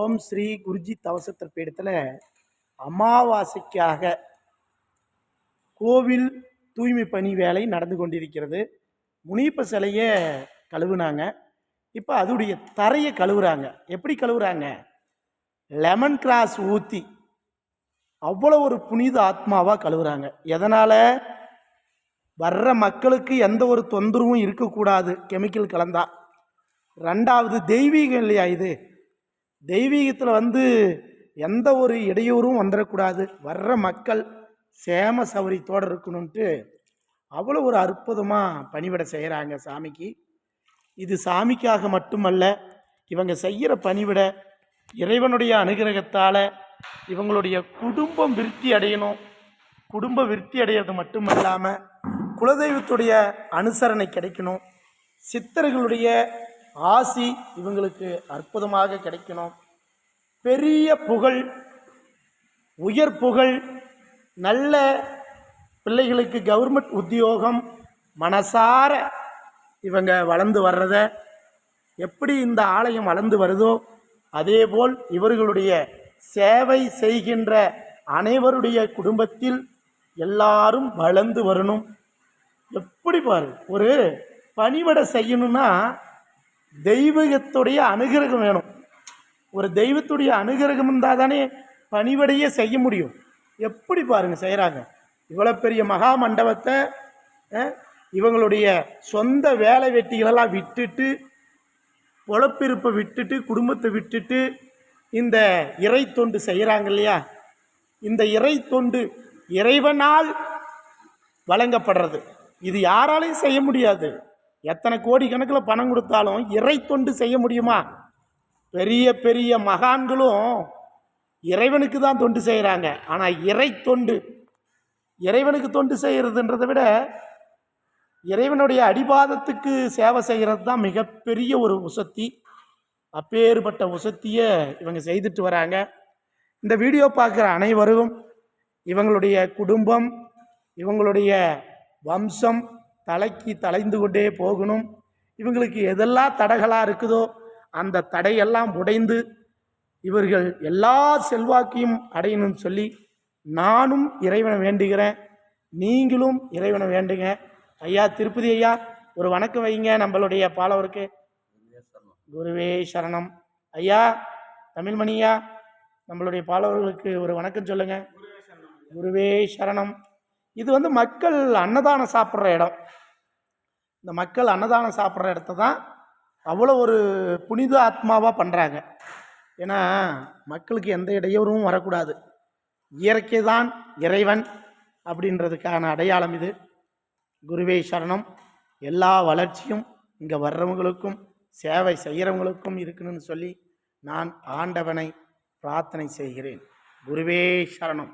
ஓம் ஸ்ரீ குருஜி தவசத்திர பீடத்தில் அமாவாசைக்காக கோவில் தூய்மை பணி வேலை நடந்து கொண்டிருக்கிறது. முனிப்ப சிலையை கழுவுனாங்க. இப்போ அதோடைய தரையை கழுவுறாங்க. எப்படி கழுவுறாங்க? லெமன் கிராஸ் ஊற்றி அவ்வளோ ஒரு புனித ஆத்மாவாக கழுவுறாங்க. எதனால்? வர்ற மக்களுக்கு எந்த ஒரு தொந்தரவும் இருக்கக்கூடாது. கெமிக்கல் கலந்தா. ரெண்டாவது தெய்வீகம் இல்லையா இது? தெய்வீகத்தில் வந்து எந்த ஒரு இடையூறும் வந்துடக்கூடாது வர்ற மக்கள் சேம சௌரியத்தோடு இருக்கணுன்ட்டு அவ்வளோ ஒரு அற்புதமாக பணிவிட செய்கிறாங்க சாமிக்கு. இது சாமிக்காக மட்டுமல்ல இவங்க செய்கிற பணிவிட இறைவனுடைய அனுகிரகத்தால் இவங்களுடைய குடும்பம் விருத்தி அடையணும். குடும்ப விருத்தி அடையிறது மட்டும் இல்லாமல் குலதெய்வத்துடைய அனுசரணை கிடைக்கணும். சித்தர்களுடைய ஆசி இவங்களுக்கு அற்புதமாக கிடைக்கணும். பெரிய புகழ் உயர் புகழ் நல்ல பிள்ளைகளுக்கு கவர்மெண்ட் உத்தியோகம் மனசார இவங்க வளர்ந்து வர்றத எப்படி இந்த ஆலயம் வளர்ந்து வருதோ அதேபோல் இவர்களுடைய சேவை செய்கின்ற அனைவருடைய குடும்பத்தில் எல்லாரும் வளர்ந்து வரணும். எப்படி பாரு ஒரு பணிவடை செய்யணும்னா தெய்வீகத்துடைய அனுகிரகம் வேணும். ஒரு தெய்வத்துடைய அனுகிரகம் இருந்தால் தானே பணிவடையே செய்ய முடியும். எப்படி பாருங்கள் செய்கிறாங்க இவ்வளோ பெரிய மகா மண்டபத்தை இவங்களுடைய சொந்த வேலை வெட்டிகளெல்லாம் விட்டுட்டு பொழப்பிருப்பை விட்டுட்டு குடும்பத்தை விட்டுட்டு இந்த இறை தொண்டு செய்கிறாங்க இல்லையா? இந்த இறை தொண்டு இறைவனால் வழங்கப்படுறது. இது யாராலையும் செய்ய முடியாது. எத்தனை கோடி கணக்கில் பணம் கொடுத்தாலும் இறை தொண்டு செய்ய முடியுமா? பெரிய பெரிய மகான்களும் இறைவனுக்கு தான் தொண்டு செய்கிறாங்க ஆனால் இறை தொண்டு இறைவனுக்கு தொண்டு செய்கிறதுன்றதை விட இறைவனுடைய அடிபாதத்துக்கு சேவை செய்கிறது தான் மிகப்பெரிய ஒரு உசத்தி. அப்பேற்பட்ட உசத்தியை இவங்க செய்துட்டு வராங்க. இந்த வீடியோ பார்க்குற அனைவரும் இவங்களுடைய குடும்பம் இவங்களுடைய வம்சம் தலைக்கு தலைந்து கொண்டே போகணும். இவங்களுக்கு எதெல்லாம் தடைகளாக இருக்குதோ அந்த தடையெல்லாம் உடைந்து இவர்கள் எல்லா செல்வாக்கையும் அடையணும்னு சொல்லி நானும் இறைவனை வேண்டுகிறேன். நீங்களும் இறைவனை வேண்டுங்க. ஐயா திருப்பதி ஐயா ஒரு வணக்கம் வைங்க. நம்மளுடைய பாலவருக்கு. குருவே சரணம். ஐயா தமிழ்மணியா நம்மளுடைய பாலவர்களுக்கு ஒரு வணக்கம் சொல்லுங்க. குருவே சரணம். இது வந்து மக்கள் அன்னதானம் சாப்பிட்ற இடம். இந்த மக்கள் அன்னதானம் சாப்பிட்ற இடத்த தான் அவ்வளோ ஒரு புனித ஆத்மாவாக பண்ணுறாங்க ஏன்னா மக்களுக்கு எந்த இடையூறும் வரக்கூடாது. இயற்கை தான் இறைவன் அப்படின்றதுக்கான அடையாளம் இது. குருவே சரணம். எல்லா வளர்ச்சியும் இங்கே வர்றவங்களுக்கும் சேவை செய்கிறவங்களுக்கும் இருக்கணும்னு சொல்லி நான் ஆண்டவனை பிரார்த்தனை செய்கிறேன். குருவே சரணம்.